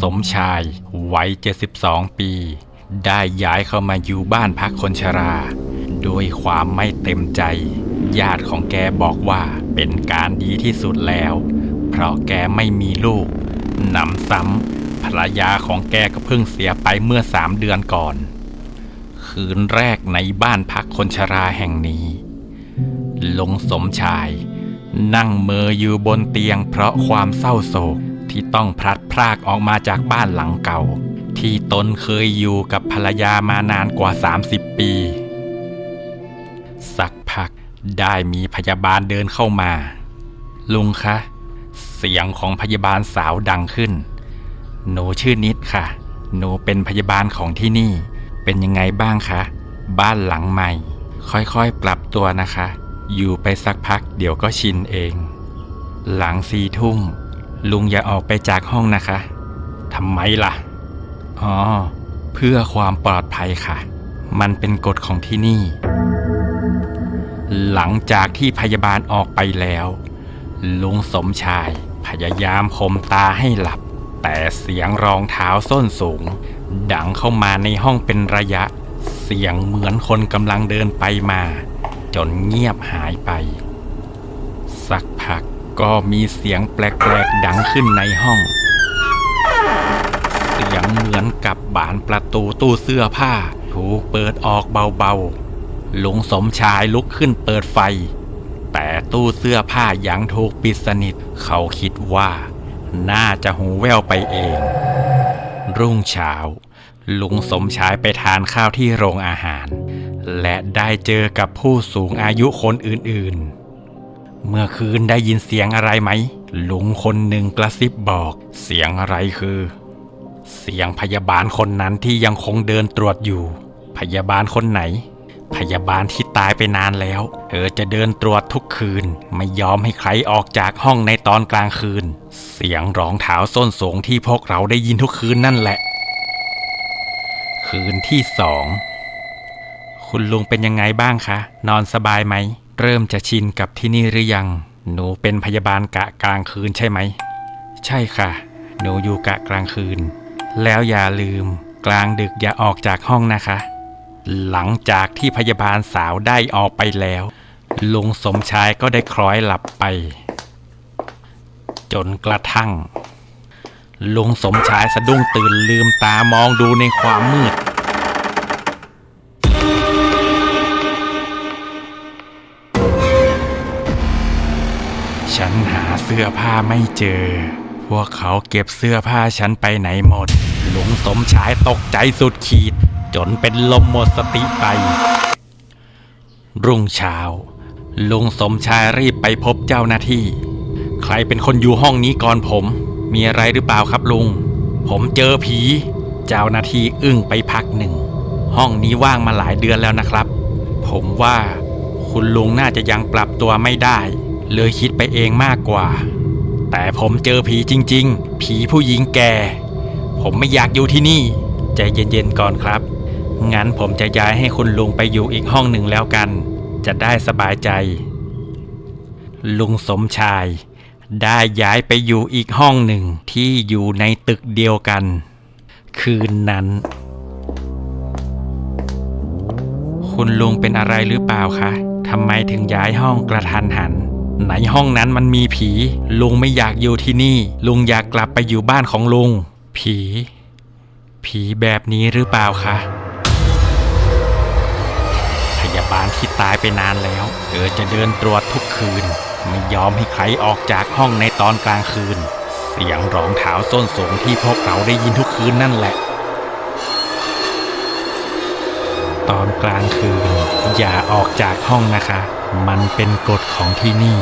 สมชาย วัย 72 ปี ได้ย้ายเข้ามาอยู่บ้านพักคนชราด้วยความไม่เต็มใจ ญาติของแกบอกว่าเป็นการดีที่สุดแล้ว เพราะแกไม่มีลูกหนำซ้ำภรรยาของแกก็เพิ่งเสียไปเมื่อสามเดือนก่อน คืนแรกในบ้านพักคนชราแห่งนี้ลงสมชาย นั่งเมออยู่บนเตียงเพราะความเศร้าโศก ที่ต้องพลัดพรากออกมาจากบ้านหลังเก่า ที่ตนเคยอยู่กับภรรยามานานกว่า 30 ปี สักพักได้มีพยาบาลเดินเข้ามา ลุงคะ เสียงของพยาบาลสาวดังขึ้น หนูชื่อนิดค่ะ หนูเป็นพยาบาลของที่นี่ เป็นยังไงบ้างคะ บ้านหลังใหม่ ค่อยๆปรับตัวนะคะ อยู่ไปสักพักเดี๋ยวก็ชินเอง หลังสี่ทุ่ม ลุงอย่าออกไปจากห้องนะคะทำไมล่ะ อ๋อ เพื่อความปลอดภัยค่ะ มันเป็นกฎของที่นี่ หลังจากที่พยาบาลออกไปแล้ว ลุงสมชายพยายามคมตาให้หลับ แต่เสียงรองเท้าส้นสูง ดังเข้ามาในห้องเป็นระยะ เสียงเหมือนคนกำลังเดินไปมา จนเงียบหายไป สักพัก ก็มีเสียงแปลกๆดังขึ้นในห้อง เสียงเหมือนกับบานประตูตู้เสื้อผ้า ถูกเปิดออกเบาๆลุงสมชายลุกขึ้นเปิดไฟ แต่ตู้เสื้อผ้ายังถูกปิดสนิท เขาคิดว่า น่าจะหูแว่วไปเอง รุ่งเช้าลุงสมชายไปทานข้าวที่โรงอาหาร และได้เจอกับผู้สูงอายุคนอื่นๆ เมื่อคืนได้ยินเสียงอะไรไหม ลุงคนหนึ่งกระซิบบอก เสียงอะไรคือ เสียงพยาบาลคนนั้นที่ยังคงเดินตรวจอยู่ พยาบาลคนไหน พยาบาลที่ตายไปนานแล้ว เธอจะเดินตรวจทุกคืน ไม่ยอมให้ใครออกจากห้องในตอนกลางคืน เสียงรองเท้าส้นสูงที่พวกเราได้ยินทุกคืนนั่นแหละ คืนที่สอง คุณลุงเป็นยังไงบ้างคะ นอนสบายไหม เริ่มจะชินกับที่นี่หรือยัง หนูเป็นพยาบาลกะกลางคืนใช่ไหม ใช่ค่ะ หนูอยู่กะกลางคืน แล้วอย่าลืม กลางดึกอย่าออกจากห้องนะคะ หลังจากที่พยาบาลสาวได้ออกไปแล้ว ลุงสมชายก็ได้คล้อยหลับไป จนกระทั่ง ลุงสมชายสะดุ้งตื่นลืมตามองดูในความมืด สื้อผ้าไม่เจอ พวกเขาเก็บเสื้อผ้าฉันไปไหนหมด ลุงสมชายตกใจสุดขีด จนเป็นลมหมดสติไป รุ่งเช้า ลุงสมชายรีบไปพบเจ้าหน้าที่ ใครเป็นคนอยู่ห้องนี้ก่อนผม มีอะไรหรือเปล่าครับลุง ผมเจอผี เจ้าหน้าที่อึ้งไปพักหนึ่ง ห้องนี้ว่างมาหลายเดือนแล้วนะครับ ผมว่าคุณลุงน่าจะยังปรับตัวไม่ได้ เลยคิดไปเองมากกว่า แต่ผมเจอผีจริง ๆ ผีผู้หญิงแก่ ผมไม่อยากอยู่ที่นี่ใจเย็นๆก่อนครับ งั้นผมจะย้ายให้คุณลุงไปอยู่อีกห้องหนึ่งแล้วกัน จะได้สบายใจ ลุงสมชาย ได้ย้ายไปอยู่อีกห้องหนึ่งที่อยู่ในตึกเดียวกัน คืนนั้น คุณลุงเป็นอะไรหรือเปล่าคะทำไมถึงย้ายห้องกระทันหัน ไหนห้องนั้นมันมีผี ลุงไม่อยากอยู่ที่นี่ ลุงอยากกลับไปอยู่บ้านของลุง ผี ผีแบบนี้หรือเปล่าคะพยาบาลที่ตายไปนานแล้ว เธอจะเดินตรวจทุกคืน ไม่ยอมให้ใครออกจากห้องในตอนกลางคืน เสียงรองเท้าส้นสูงที่พวกเราได้ยินทุกคืนนั่นแหละ ตอนกลางคืน อย่าออกจากห้องนะคะ มันเป็นกฎของที่นี่